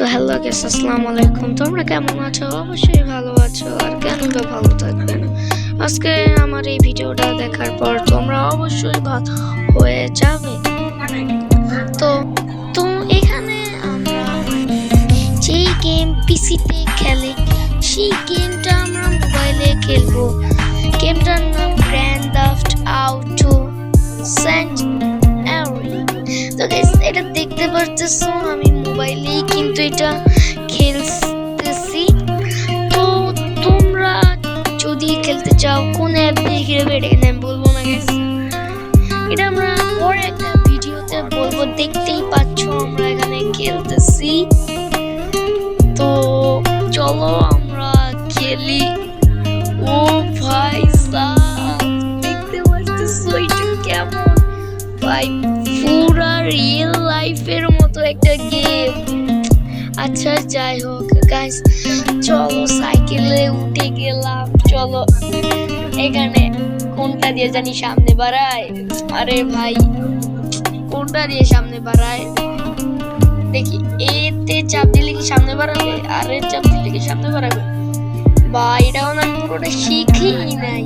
তো hello guess আসসালামু আলাইকুম। তোমরা কেমন আছো? অবশ্যই ভালো আছো আর কেন বা ভালো থাকবে না আজকে আমার এই ভিডিওটা দেখার পর তোমরা অবশ্যই ভালো হয়ে যাবে। তো তো এখানে আমরা যেই গেম পিসিতে খেলে, সেই গেমটা আমরা মোবাইলে খেলব। গেমটার নাম গ্র্যান্ড দাফট আউটো সেন্ট তো এটা দেখতে পারতেছো? আমি মোবাইলেই কিন্তু এটা খেলতেছি। তো তোমরা যদি খেলতে চাও, কোন অ্যাপ দিয়ে খেলবে, এটা কিন্তু আমি বলব না। এটা আমরা পরে একটা ভিডিওতে বলব। দেখতেই পাচ্ছ আমরা এখানে খেলতেছি। তো চলো আমরা খেলি। ও ভাই সাব দেখতে পাচ্ছেন এটা কেমন ভাই রিয়েল লাইফের মতো একটা গেম আচ্ছা যাই হোক গাইস চলো সাইকেলে উঠে গেলাম। চলো, এখানে কোনটা দিয়ে জানি সামনে বাড়ায়? আরে ভাই, কোনটা দিয়ে সামনে বাড়ায়? দেখি, এতে চাপ দিলে কি সামনে বাড়াবে? আর এর চাপ দিলে কি সামনে বাড়াবে? বা, এটাও না পুরোটা শিখি নাই।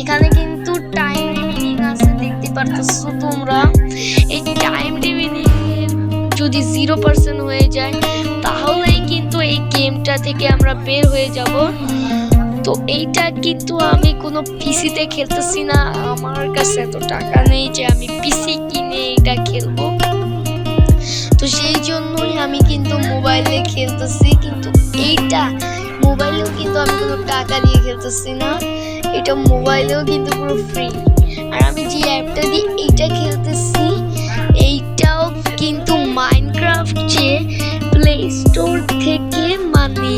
এখানে কিন্তু টাইম পারতেছো তোমরা? এই টাইম লিমিটিং যদি জিরো পার্সেন্ট হয়ে যায়, তাহলেই কিন্তু এই গেমটা থেকে আমরা বের হয়ে যাব। তো এইটা কিন্তু আমি কোনো পিসিতে খেলতেছি না। আমার কাছে এত টাকা নেই যে আমি পিসি কিনে এটা খেলব। তো সেই জন্যই আমি কিন্তু মোবাইলে খেলতেছি, কিন্তু এইটা মোবাইলেও কিন্তু আমি কোনো টাকা দিয়ে খেলতেছি না। এটা মোবাইলেও কিন্তু পুরো ফ্রি আর আমি যে অ্যাপটা দিয়ে এইটা খেলতেছি, এইটাও কিন্তু মাইনক্রাফট যে প্লে স্টোর থেকে মানে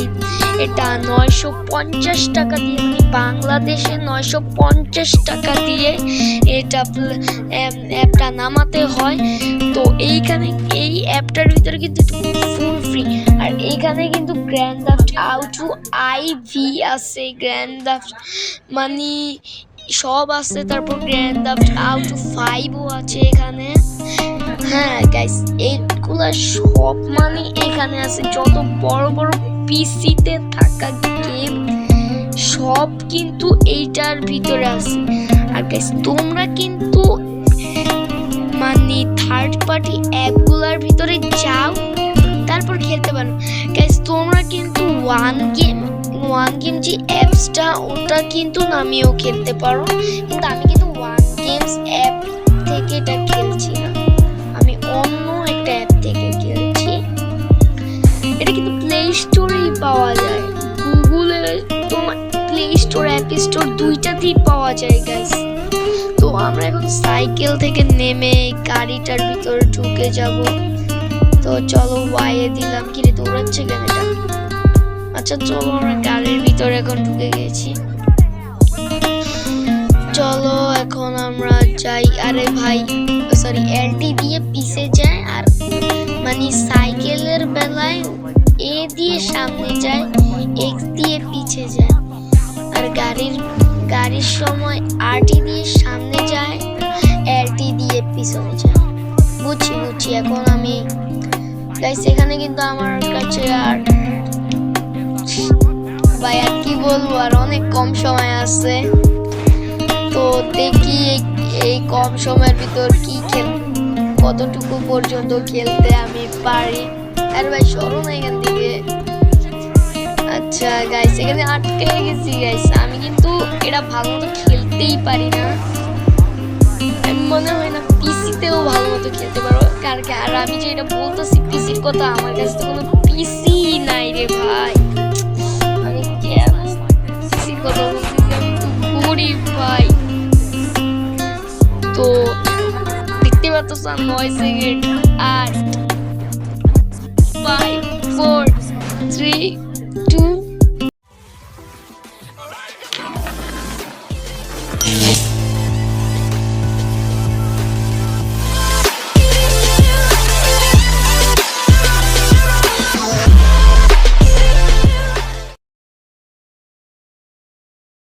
এটা নয়শো পঞ্চাশ টাকা দিয়ে মানে বাংলাদেশে নয়শো পঞ্চাশ টাকা দিয়ে এটা অ্যাপটা নামাতে হয়। তো এইখানে এই অ্যাপটার ভিতরে কিন্তু ফুল ফ্রি আর এইখানে কিন্তু গ্র্যান্ড দাফট আউটু আইভি আছে গ্র্যান্ড দাফট মানে সব আছে, তারপর গ্র্যান্ড দাফট আউটু ফাইভও আছে এখানে। হ্যাঁ গাইস এইগুলা সব মানে এখানে আছে। যত বড় বড় পিসিতে থাকা গেম সব কিন্তু এইটার ভিতরে আছে। আর গাইস তোমরা কিন্তু মানে থার্ড পার্টি অ্যাপগুলোর ভিতরে যাও ওয়ান গেম ওয়ান গেম যে অ্যাপসটা ওটা কিন্তু নামিয়েও খেলতে পারো। কিন্তু আমি কিন্তু ওয়ান গেমস অ্যাপ থেকে এটা খেলছি না। আমি অন্য একটা অ্যাপ থেকে খেলছি। এটা কিন্তু প্লে স্টোরেই পাওয়া যায়। গুগলে তোমার প্লে স্টোর অ্যাপ স্টোর দুইটাতেই পাওয়া যায় গাইস তো আমরা এখন সাইকেল থেকে নেমে গাড়িটার ভিতরে ঢুকে যাব। তো চলো ওয়াইয়ে দিলাম। কিরে দৌড়াচ্ছে কেন এটা? আচ্ছা চলো আমরা গাড়ির ভিতরে এখন ঢুকে গেছি। চলো, এখন আমরা যাই। আরে ভাই সরি এলটি দিয়ে পিছে যায় আর মানে সাইকেলের বেলায় এ দিয়ে সামনে যায় এক্স দিয়ে পিছে যায়। আর গাড়ির গাড়ির সময় আরটি দিয়ে সামনে যায় এলটি দিয়ে পিছনে যায়। বুঝছি বুঝছি, এখন আমি গাইস এখানে কিন্তু আমার কাছে আর বলব আর অনেক কম সময় আছে। তো দেখি এই- কম সময়ের ভিতর কি খেল, কতটুকু পর্যন্ত খেলতে আমি পারি। আর ভাই, সরো না এখান থেকে। আচ্ছা গাইস এখানে আটকে গেছি গাইস আমি কিন্তু এটা ভালো মতো খেলতেই পারি না। মনে হয় না পিসিতেও ভালো মতো খেলতে পারো। কার কি- আর আমি যে এটা বলতেছি পিসির কথা আমার কাছে তো কোনো পিসি নাই রে ভাই। ভাই তো দেখতে পাচ্ছ নয় সেকেন্ড আট ফাইভ ফোর থ্রি